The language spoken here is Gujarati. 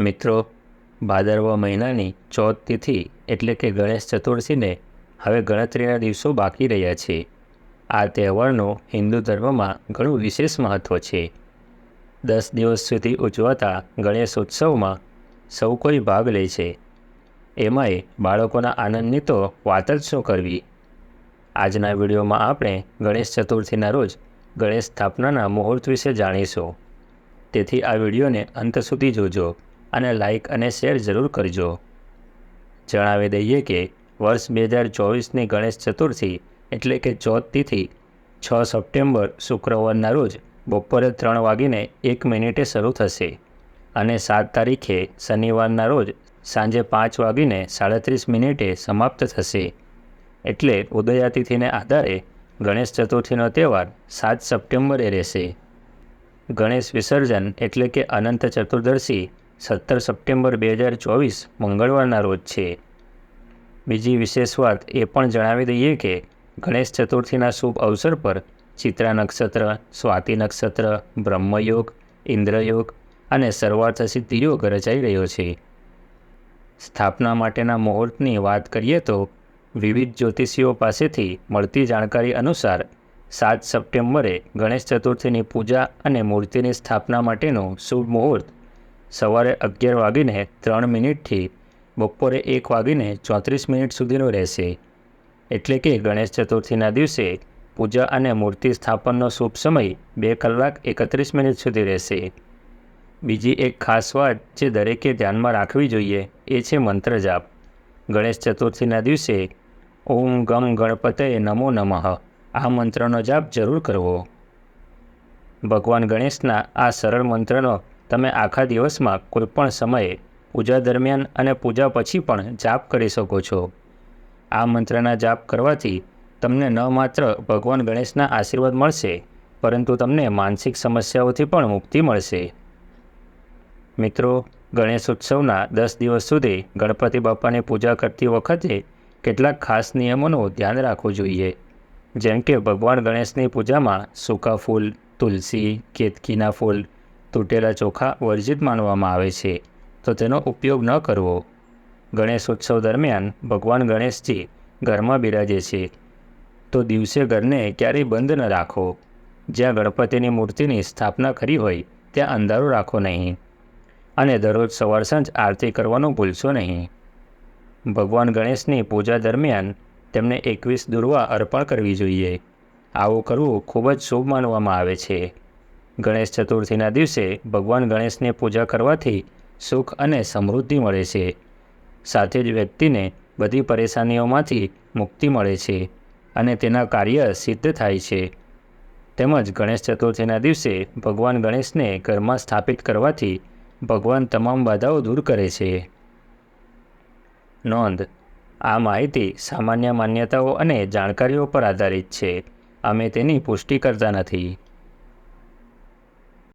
મિત્રો, ભાદરવા મહિનાની ચોથ તિથિ એટલે કે ગણેશ ચતુર્થીને હવે ગણતરીના દિવસો બાકી રહ્યા છે. આ તહેવારનો હિન્દુ ધર્મમાં ઘણું વિશેષ મહત્ત્વ છે. દસ દિવસ સુધી ઉજવાતા ગણેશ ઉત્સવમાં સૌ કોઈ ભાગ લે છે. એમાંય બાળકોના આનંદની તો વાત જ શું કરવી? આજના વિડીયોમાં આપણે ગણેશ ચતુર્થીના રોજ ગણેશ સ્થાપનાના મુહૂર્ત વિશે જાણીશું. તેથી આ વિડીયોને અંત સુધી જોજો. અને લાઇક અને શેર જરૂર કરજો. જણાવી દઈએ કે વર્ષ બે હજાર ચોવીસની ગણેશ ચતુર્થી એટલે કે ચોથ તિથિ છ સપ્ટેમ્બર શુક્રવારના રોજ બપોરે ત્રણ વાગીને એક મિનિટે શરૂ થશે અને સાત તારીખે શનિવારના રોજ સાંજે પાંચ વાગીને સાડત્રીસ મિનિટે સમાપ્ત થશે. એટલે ઉદયાતિથિને આધારે ગણેશ ચતુર્થીનો તહેવાર સાત સપ્ટેમ્બરે રહેશે. ગણેશ વિસર્જન એટલે કે અનંત ચતુર્દશી સત્તર સપ્ટેમ્બર બે હજાર ચોવીસ મંગળવારના રોજ છે. બીજી વિશેષ વાત એ પણ જણાવી દઈએ કે ગણેશ ચતુર્થીના શુભ અવસર પર ચિત્રા નક્ષત્ર, સ્વાતિ નક્ષત્ર, બ્રહ્મયોગ, ઇન્દ્રયોગ અને સર્વાર્થ સિદ્ધિ યોગ રચાઈ રહ્યો છે. સ્થાપના માટેના મુહૂર્તની વાત કરીએ તો વિવિધ જ્યોતિષીઓ પાસેથી મળતી જાણકારી અનુસાર સાત સપ્ટેમ્બરે ગણેશ ચતુર્થીની પૂજા અને મૂર્તિની સ્થાપના માટેનું શુભ મુહૂર્ત સવારે અગિયાર વાગીને ત્રણ મિનિટથી બપોરે એક વાગીને ચોત્રીસ મિનિટ સુધીનો રહેશે. એટલે કે ગણેશ ચતુર્થીના દિવસે પૂજા અને મૂર્તિ સ્થાપનનો શુભ સમય બે કલાક એકત્રીસ મિનિટ સુધી રહેશે. બીજી એક ખાસ વાત જે દરેકે ધ્યાનમાં રાખવી જોઈએ એ છે મંત્ર જાપ. ગણેશ ચતુર્થીના દિવસે ઓમ ગમ ગણપતય નમો નમઃ. આ મંત્રનો જાપ જરૂર કરવો. ભગવાન ગણેશના આ સરળ મંત્રનો તમે આખા દિવસમાં કોઈપણ સમયે પૂજા દરમિયાન અને પૂજા પછી પણ જાપ કરી શકો છો. આ મંત્રના જાપ કરવાથી તમને ન માત્ર ભગવાન ગણેશના આશીર્વાદ મળશે, પરંતુ તમને માનસિક સમસ્યાઓથી પણ મુક્તિ મળશે. મિત્રો ગણેશ ઉત્સવના દસ દિવસ સુધી ગણપતિ બાપાની પૂજા કરતી વખતે કેટલાક ખાસ નિયમોનું ધ્યાન રાખવું જોઈએ. જેમ કે ભગવાન ગણેશની પૂજામાં સૂકા ફૂલ, તુલસી, કેતકીના ફૂલ તૂટેલા ચોખા વર્જિત માનવામાં આવે છે, તો તેનો ઉપયોગ ન કરવો. ગણેશ ઉત્સવ દરમિયાન ભગવાન ગણેશજી ઘરમાં બિરાજે છે, તો દિવસે ઘરને ક્યારેય બંધ ન રાખો. જ્યાં ગણપતિની મૂર્તિની સ્થાપના કરી હોય, ત્યાં અંધારું રાખો નહીં. અને દરરોજ સવાર સાંજ આરતી કરવાનું ભૂલશો નહીં. ભગવાન ગણેશની પૂજા દરમિયાન તેમને એકવીસ દુર્વા અર્પણ કરવી જોઈએ. આવું કરવું ખૂબ જ શુભ માનવામાં આવે છે. ગણેશ ચતુર્થીના દિવસે ભગવાન ગણેશને પૂજા કરવાથી સુખ અને સમૃદ્ધિ મળે છે. સાથે જ વ્યક્તિને બધી પરેશાનીઓમાંથી મુક્તિ મળે છે અને તેના કાર્ય સિદ્ધ થાય છે. તેમજ ગણેશ ચતુર્થીના દિવસે ભગવાન ગણેશને ઘરમાં સ્થાપિત કરવાથી ભગવાન તમામ બાધાઓ દૂર કરે છે. નોંધ. આ માહિતી સામાન્ય માન્યતાઓ અને જાણકારીઓ પર આધારિત છે. અમે તેની પુષ્ટિ કરતા નથી.